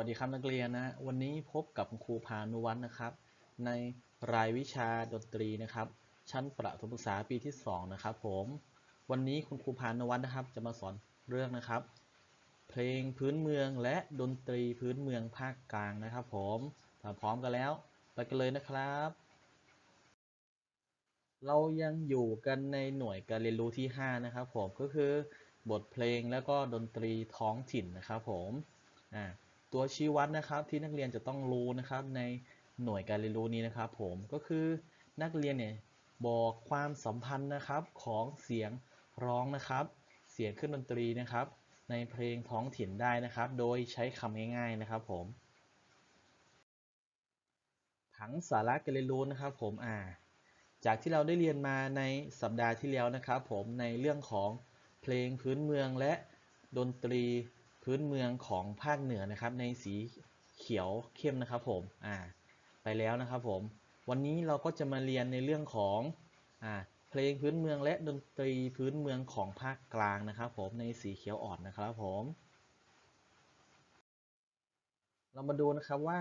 วัสดีครับนักเรียนนะ วันนี้พบกับครูพานุวัฒน์นะครับ ในรายวิชาดนตรีนะครับ ชั้นประถมศึกษาปีที่ 2 นะครับผม วันนี้คุณครูพานุวัฒน์นะครับ จะมาสอนเรื่องนะครับ เพลงพื้นเมืองและดนตรีพื้นเมืองภาคกลางนะครับ ผมถ้าพร้อมกันแล้วไปกันเลยนะครับ เรายังอยู่กันในหน่วยการเรียนรู้ที่ 5 นะครับ ผมก็คือบทเพลงแล้วก็ดนตรีท้องถิ่นนะครับ ผมอ่า ตัวชี้วัดนะครับที่นักเรียนจะต้องรู้นะครับในหน่วยการเรียนรู้นี้นะครับ ผมก็คือนักเรียนเนี่ยบอกความสัมพันธ์นะครับของเสียงร้องนะครับ เสียงเครื่องดนตรีนะครับ ในเพลงท้องถิ่นได้นะครับ โดยใช้คำง่าย ๆนะครับ ผมผังสาระการเรียนรู้นะครับ ผมอ่า จากที่เราได้เรียนมาในสัปดาห์ที่แล้วนะครับ ผมในเรื่องของเพลงพื้นเมืองและดนตรี พื้นเมืองของภาคเหนือนะครับ ในสีเขียวเข้มนะครับผมอ่าไปแล้วนะครับผม วันนี้เราก็จะมาเรียนในเรื่องของอ่าเพลงพื้นเมืองและดนตรีพื้นเมืองของภาคกลางนะครับผมในสีเขียวอ่อนนะครับผม เรามาดูนะครับว่า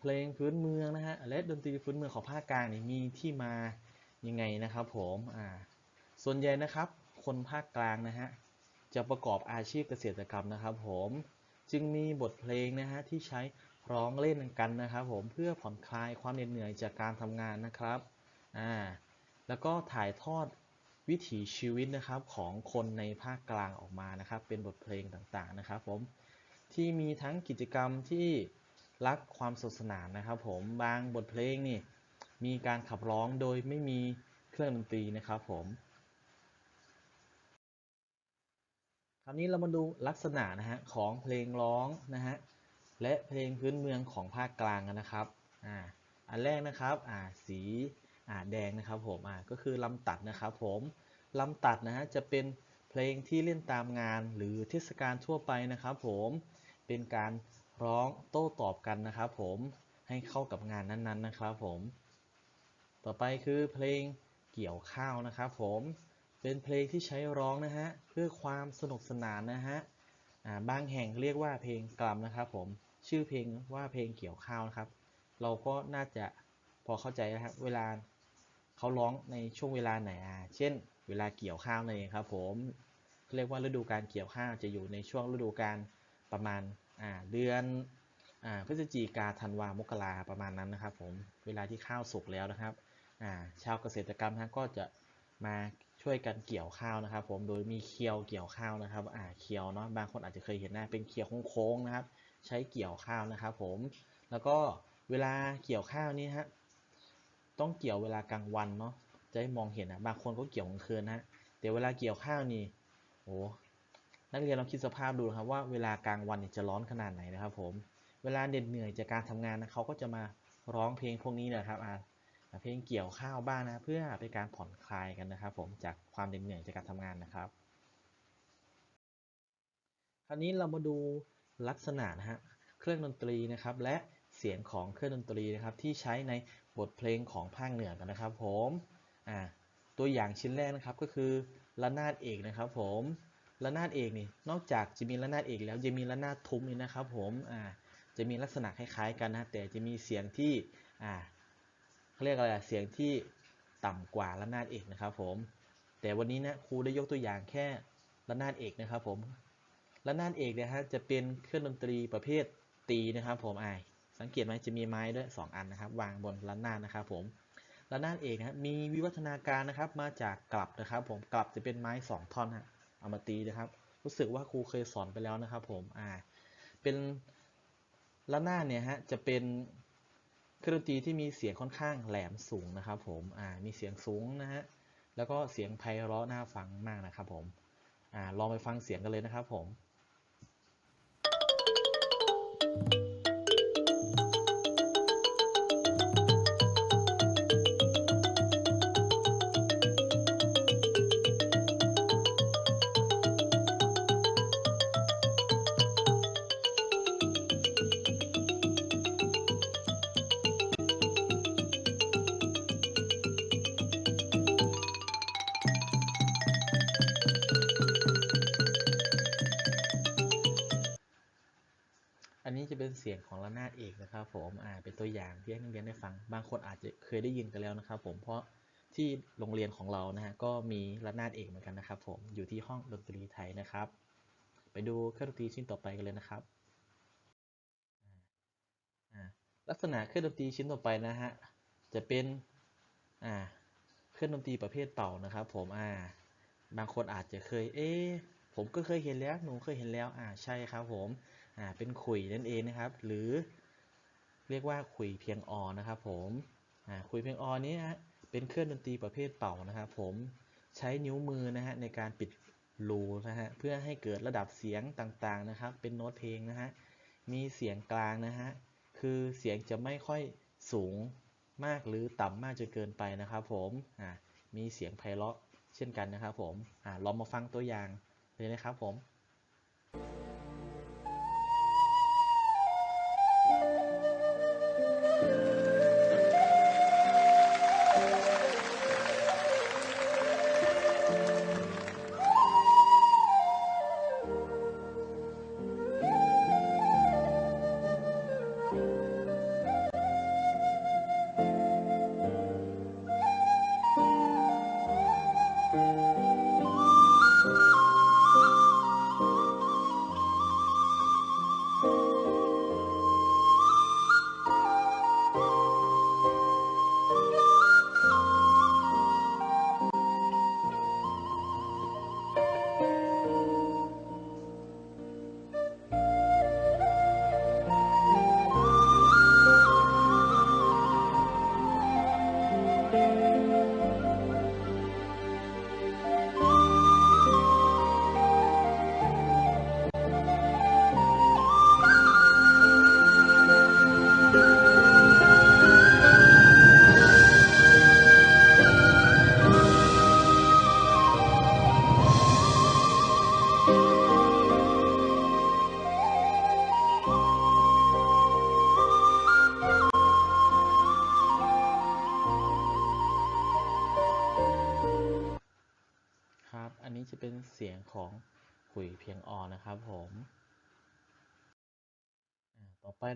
เพลงพื้นเมืองนะฮะและดนตรีพื้นเมืองของภาคกลางนี่มีที่มายังไงนะครับผมอ่าส่วนใหญ่นะครับ คนภาคกลางนะฮะ จะประกอบอาชีพเกษตรกรรมนะครับ ผมจึงมีบทเพลงนะฮะที่ใช้ร้องเล่นกันนะครับผมเพื่อผ่อนคลายความเหน็ดเหนื่อยจากการทำงานนะครับอ่าแล้วก็ถ่ายทอดวิถีชีวิตนะครับของคนในภาคกลางออกมานะครับ เป็นบทเพลงต่างๆนะครับ ผมที่มีทั้งกิจกรรมที่รักความสนุกสนานนะครับ ผมบางบทเพลงนี่มีการขับร้องโดยไม่มีเครื่องดนตรีนะครับ ผม คราวนี้เรามาดูลักษณะนะฮะของเพลงร้องนะฮะและเพลงพื้นเมืองของภาคกลางกันนะครับอ่าอันแรกนะครับอ่าสีอ่าแดงนะครับผมอ่าก็คือลำตัดนะครับผมลำตัดนะฮะจะเป็นเพลงที่เล่นตามงานหรือเทศกาลทั่วไปนะครับผมเป็นการร้องโต้ตอบกันนะครับผมให้เข้ากับงานนั้นๆนะครับผม ต่อไปคือเพลงเกี่ยวข้าวนะครับผม เป็นเพลงที่ใช้ร้องนะฮะเพื่อความสนุกสนานนะฮะาบางแห่งเรียกว่าเพลงกลัมนะครับผมชื่อเพลงว่าเพลงเกี่ยวข้าวนะครับ เราก็น่าจะพอเข้าใจนะครับเวลาเขาร้องในช่วงเวลาไหนอ่าเช่น เวลาเกี่ยวข้าวนั่นเองครับ ผมเรียกว่าฤดูการเกี่ยวข้าวจะอยู่ในช่วงฤดูการประมาณอ่าเดือนอ่าพฤศจิกาธันวามกราประมาณนั้นนะครับ ผมเวลาที่ข้าวสุกแล้วนะครับอ่าชาวเกษตรกรรมนะก็จะ มาช่วยกันเกี่ยวข้าวนะครับ ผมโดยมีเคียวเกี่ยวข้าวนะครับอ่าเคียวเนาะบางคนอาจจะเคยเห็นนะเป็นเคียวโค้งๆนะครับ ใช้เกี่ยวข้าวนะครับ ผมแล้วก็เวลาเกี่ยวข้าวนี่ฮะต้องเกี่ยวเวลากลางวันเนาะจะให้มองเห็นนะบางคนก็เกี่ยวกลางคืนนะแต่เวลาเกี่ยวข้าวนี่โอ้นักเรียนลองคิดสภาพดูนะครับว่าเวลากลางวันเนี่ยจะร้อนขนาดไหนนะครับ ผม เวลาเหน็ดเหนื่อยจากการทำงานนะเขาก็จะมาร้องเพลงพวกนี้นะครับอ่า เพลงเกี่ยวข้าวบ้างนะเพื่อเป็นการผ่อนคลายกันนะครับผมจากความเหนื่อยจากการทำงานนะครับ คราวนี้เรามาดูลักษณะนะฮะเครื่องดนตรีนะครับ และเสียงของเครื่องดนตรีนะครับ ที่ใช้ในบทเพลงของภาคเหนือกันนะครับผมอ่าตัวอย่างชิ้นแรกนะครับก็คือระนาดเอกนะครับ ผมระนาดเอกนี่นอกจากจะมีระนาดเอกแล้วจะมีระนาดทุ้มนี่นะครับ ผมอ่าจะมีลักษณะคล้ายๆกันนะแต่จะมีเสียงที่อ่า เขาเรียกอะไรเสียงที่ต่ำกว่าระนาดเอกนะครับผม แต่วันนี้นะครูได้ยกตัวอย่างแค่ระนาดเอกนะครับผมระนาดเอกเนี่ยฮะจะเป็นเครื่องดนตรีประเภทตีนะครับ ผมไอสังเกตไหมจะมีไม้ด้วย 2 อันนะครับ วางบนระนาดนะครับ ผมระนาดเอกนะมีวิวัฒนาการนะครับ มาจากกลับนะครับ ผมกลับจะเป็นไม้ 2 ท่อนฮะเอามาตีนะครับ รู้สึกว่าครูเคยสอนไปแล้วนะครับ ผมอ่าเป็นระนาดเนี่ยฮะจะเป็น เครื่องดนตรีที่มีเสียงค่อนข้างแหลมสูงนะครับผมอ่ามีเสียงสูงนะฮะแล้วก็เสียงไพเราะน่าฟังมากนะครับผมอ่าลองไปฟังเสียงกันเลยนะครับผมอั นนี้จะเป็นเสียงของระนาดเอกนะครับ ผมอ่าเป็นตัวอย่างที่ให้นักเรียนได้ฟัง บางคนอาจจะเคยได้ยินกันแล้วนะครับ ผมเพราะที่โรงเรียนของเรานะฮะก็มีระนาดเอกเหมือนกันนะครับ ผมอยู่ที่ห้องดนตรีไทยนะครับ ไปดูเครื่องดนตรีชิ้นต่อไปกันเลยนะครับอ่าลักษณะเครื่องดนตรีชิ้นต่อไปนะฮะจะเป็นอ่าเครื่องดนตรีประเภทเป่านะครับ ผมอ่าบางคนอาจจะเคย เอ๊ผมก็เคยเห็นแล้ว หนูเคยเห็นแล้ว อ่า ใช่ครับผม อ่าเป็นขลุ่ยนั่นเองนะครับ หรือเรียกว่าขลุ่ยเพียงออนะครับ ผมอ่าขลุ่ยเพียงออนี้ฮะเป็นเครื่องดนตรีประเภทเป่านะครับ ผมใช้นิ้วมือนะฮะในการปิดรูนะฮะเพื่อให้เกิดระดับเสียงต่างๆนะครับ เป็นโน้ตเพลงนะฮะมีเสียงกลางนะฮะคือเสียงจะไม่ค่อยสูงมากหรือต่ำมากจนเกินไปนะครับ ผมอ่ามีเสียงไพเราะเช่นกันนะครับ ผมอ่าลองมาฟังตัวอย่างเลยนะครับผม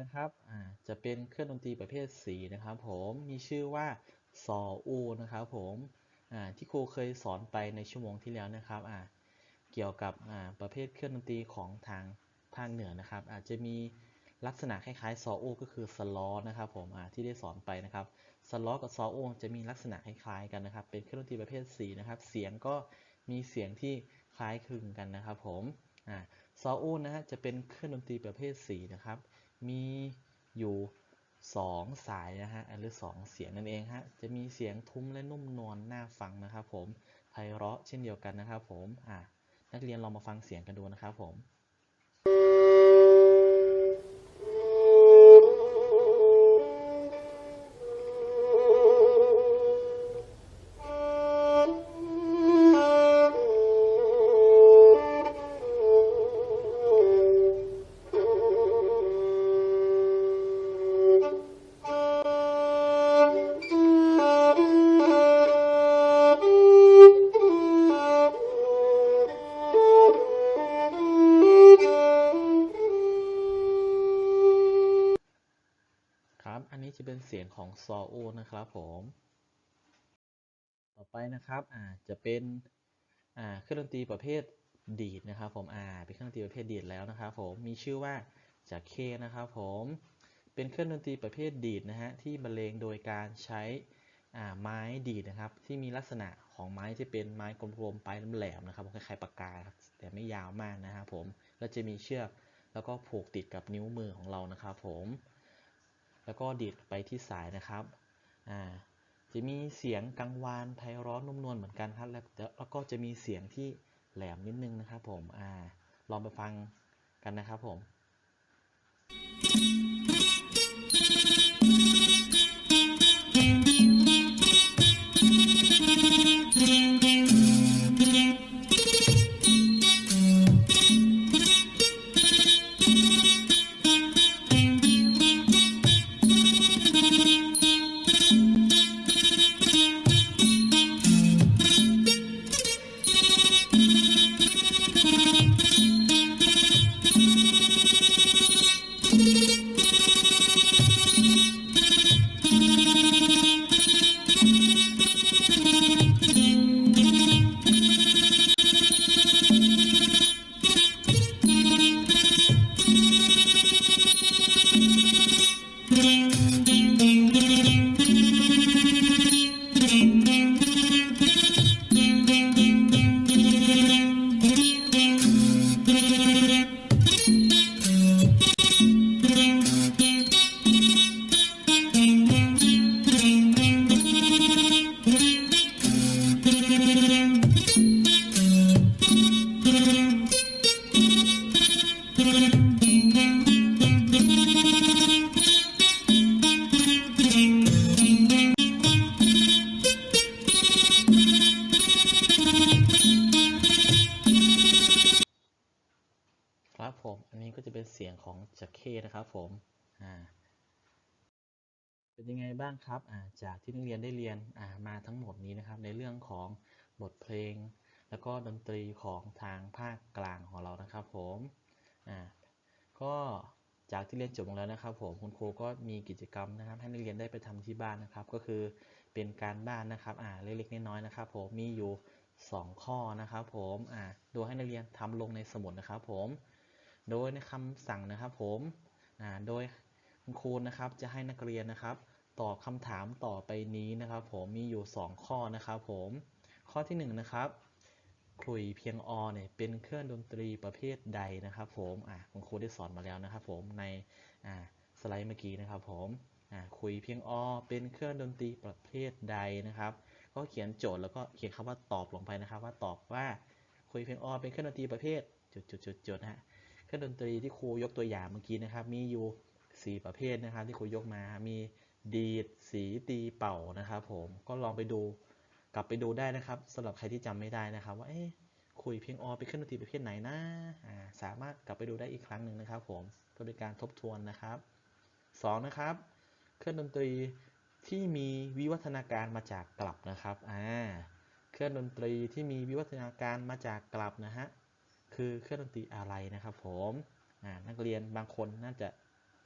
นะครับอ่าจะเป็นเครื่องดนตรีประเภทสีนะครับ ผมมีชื่อว่าซออูนะครับผมอ่าที่ครูเคยสอนไปในชั่วโมงที่แล้วนะครับอ่าเกี่ยวกับอ่าประเภทเครื่องดนตรีของทางภาคเหนือนะครับ อาจจะมีลักษณะคล้ายๆซออูก็คือสลอนะครับผมอ่าที่ได้สอนไปนะครับสล็อกับซอโอจะมีลักษณะคล้ายๆกันนะครับ เป็นเครื่องดนตรีประเภทสีนะครับ เสียงก็มีเสียงที่คล้ายคลึงกันนะครับผมอ่าซอโอนะฮะจะเป็นเครื่องดนตรีประเภทสีนะครับ มีอยู่ 2 สายนะฮะหรือ 2 เสียงนั่นเองฮะจะมีเสียงทุ้มและนุ่มนวลน่าฟังนะครับผมไพเราะเช่นเดียวกันนะครับผมอ่านักเรียนลองมาฟังเสียงกันดูนะครับผมะเป็นเสียงของซอโอนะครับผม ต่อไปนะครับอ่าจะเป็นอ่าเครื่องดนตรีประเภทดีดนะครับผมอ่าเป็นเครื่องดนตรีประเภทดีดแล้วนะครับผมมีชื่อว่าจากเคนะครับผมเป็นเครื่องดนตรีประเภทดีดนะฮะที่บรรเลงโดยการใช้อ่าไม้ดีดนะครับ ที่มีลักษณะของไม้ที่เป็นไม้กลมๆปลายแหลมๆนะครับคล้ายๆปากกาครับแต่ไม่ยาวมากนะครับผมแล้วจะมีเชือกแล้วก็ผูกติดกับนิ้วมือของเรานะครับผม แล้วก็ดีดไปที่สายนะครับอ่าจะมีเสียงกังวานไพเราะนุ่มนวลเหมือนกันครับแล้วแล้วก็จะมีเสียงที่แหลมนิดนึงนะครับผมอ่าลองไปฟังกันนะครับผม ครับผม อันนี้ก็จะเคนเสียงของจักเข้นะครับผม อ่า เป็นยังไงบ้างครับ อ่า จากที่นักเรียนได้เรียน อ่า มาทั้งหมดนี้นะครับ ในเรื่องของบทเพลง แล้วก็ดนตรีของทางภาคกลางของเรานะครับผม อ่า ก็จากที่เรียนจบแล้วนะครับผม คุณครูก็มีกิจกรรมนะครับ ให้นักเรียนได้ไปทำที่บ้านนะครับ ก็คือเป็นการบ้านนะครับ อ่า เล็กๆน้อยๆนะครับ ผม มีอยู่ 2 ข้อนะครับผม อ่า โดยให้นักเรียนทำลงในสมุดนะครับผม โดยในคำสั่งนะครับผมโดยคุณครูนะครับจะให้นักเรียนนะครับ ตอบคำถามต่อไปนี้นะครับ ผมมีอยู่ 2 ข้อนะครับผมข้อที่1นะครับขลุ่ยเพียงอเนี่ยเป็นเครื่องดนตรีประเภทใดนะครับ ผมอ่าคุณครูได้สอนมาแล้วนะครับ ผมในอ่าสไลด์เมื่อกี้นะครับ ผมอ่าขลุ่ยเพียงอเป็นเครื่องดนตรีประเภทใดนะครับ ก็เขียนโจทย์แล้วก็เขียนคำว่าตอบลงไปนะครับ ว่าตอบว่าขลุ่ยเพียงอเป็นเครื่องดนตรีประเภทจุดๆๆนะฮะ รื่องดนตรีที่ครูยกตัวอย่างเมื่อกี้นะครับ มีอยู่ 4 ประเภทนะครับที่ครูยกมา มีดีด สีตีเป่านะครับผม ก็ลองไปดูกลับไปดูได้นะครับสำหรับใครที่จำไม่ได้นะครับ ว่าเอ๊ะคุยเพียงอเป็นเครื่องดนตรีประเภทไหนนะสามารถกลับไปดูได้อีกครั้งหนึ่งนะครับ ผมเพื่อเป็นการทบทวนนะครับ 2 นะครับ เครื่องดนตรีที่มีวิวัฒนาการมาจากกลับนะครับอ่าเครื่องดนตรีที่มีวิวัฒนาการมาจากกลับนะฮะ คือเครื่องดนตรีอะไรนะครับ ผมนักเรียนบางคนน่าจะ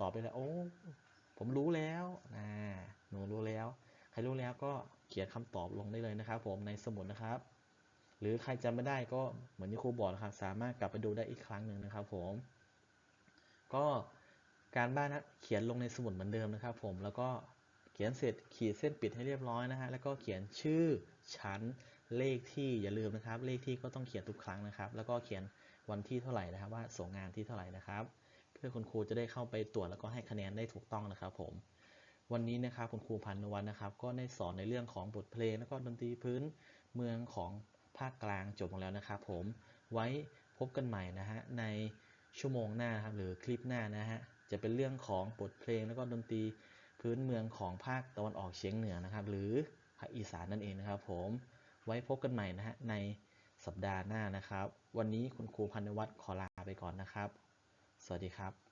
ตอบไปแล้วโอ้ผมรู้แล้วอ่าหนูรู้แล้ว ใครรู้แล้วก็เขียนคำตอบลงได้เลยนะครับ ผมในสมุดนะครับ หรือใครจำไม่ได้ก็เหมือนที่ครูบอกนะครับ สามารถกลับไปดูได้อีกครั้งหนึ่งนะครับ ผม ก็การบ้านนะเขียนลงในสมุดเหมือนเดิมนะครับ ผมแล้วก็เขียนเสร็จขีดเส้นปิดให้เรียบร้อยนะฮะแล้วก็เขียนชื่อชั้น เลขที่อย่าลืมนะครับ เลขที่ก็ต้องเขียนทุกครั้งนะครับ แล้วก็เขียนวันที่เท่าไหร่นะครับ ว่าส่งงานที่เท่าไหร่นะครับ เพื่อคุณครูจะได้เข้าไปตรวจแล้วก็ให้คะแนนได้ถูกต้องนะครับ ผม วันนี้นะครับคุณครูพันนวันนะครับ ก็ได้สอนในเรื่องของบทเพลงแล้วก็ดนตรีพื้นเมืองของภาคกลางจบลงแล้วนะครับ ผมไว้พบกันใหม่นะฮะในชั่วโมงหน้าครับหรือคลิปหน้านะฮะจะเป็นเรื่องของบทเพลงแล้วก็ดนตรีพื้นเมืองของภาคตะวันออกเฉียงเหนือนะครับ หรือภาคอีสานนั่นเองนะครับ ผม ไว้พบกันใหม่นะฮะในสัปดาห์หน้านะครับ วันนี้คุณครูพันวัฒน์ขอลาไปก่อนนะครับ สวัสดีครับ